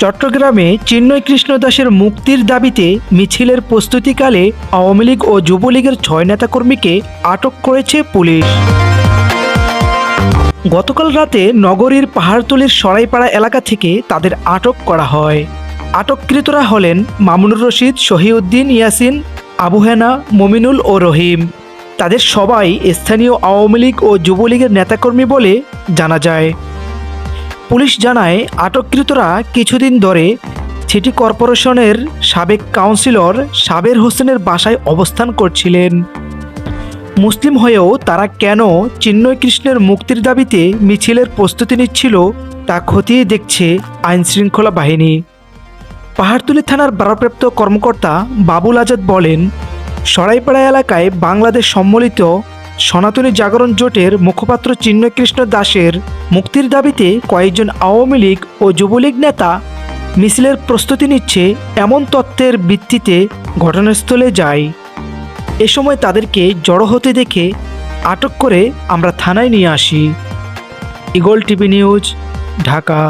চট্টগ্রামে চিন্ময় কৃষ্ণ দাসের মুক্তির দাবিতে মিছিলের প্রস্তুতিকালে আওয়ামী লীগ ও যুবলীগের ছয় নেতাকর্মীকে আটক করেছে পুলিশ। গতকাল রাতে নগরীর পাহাড়তলির সরাইপাড়া এলাকা থেকে তাদের আটক করা হয়। আটককৃতরা হলেন মামুনুর রশিদ, শহীউদ্দিন, ইয়াসিন, আবু হেনা, মমিনুল ও রহিম। তাদের সবাই স্থানীয় আওয়ামী লীগ ও যুবলীগের নেতাকর্মী বলে জানা যায়। পুলিশ জানায়, আটককৃতরা কিছুদিন ধরে সিটি কর্পোরেশনের সাবেক কাউন্সিলর সাবের হোসেনের বাসায় অবস্থান করছিলেন। মুসলিম হয়েও তারা কেন চিন্ময় কৃষ্ণের মুক্তির দাবিতে মিছিলের প্রস্তুতি নিচ্ছিল তা খতিয়ে দেখছে আইনশৃঙ্খলা বাহিনী। পাহাড়তলী থানার ভারপ্রাপ্ত কর্মকর্তা বাবুল আজাদ বলেন, সরাইপাড়া এলাকায় বাংলাদেশ সম্মিলিত সনাতনী জাগরণ জোটের মুখপাত্র চিন্ময়কৃষ্ণ দাসের মুক্তির দাবিতে কয়েকজন আওয়ামী লীগ ও যুবলীগ নেতা মিছিলের প্রস্তুতি নিচ্ছে এমন তত্ত্বের ভিত্তিতে ঘটনাস্থলে যায়। এ সময় তাদেরকে জড়ো হতে দেখে আটক করে আমরা থানায় নিয়ে আসি। Eagle TV news, Dhaka.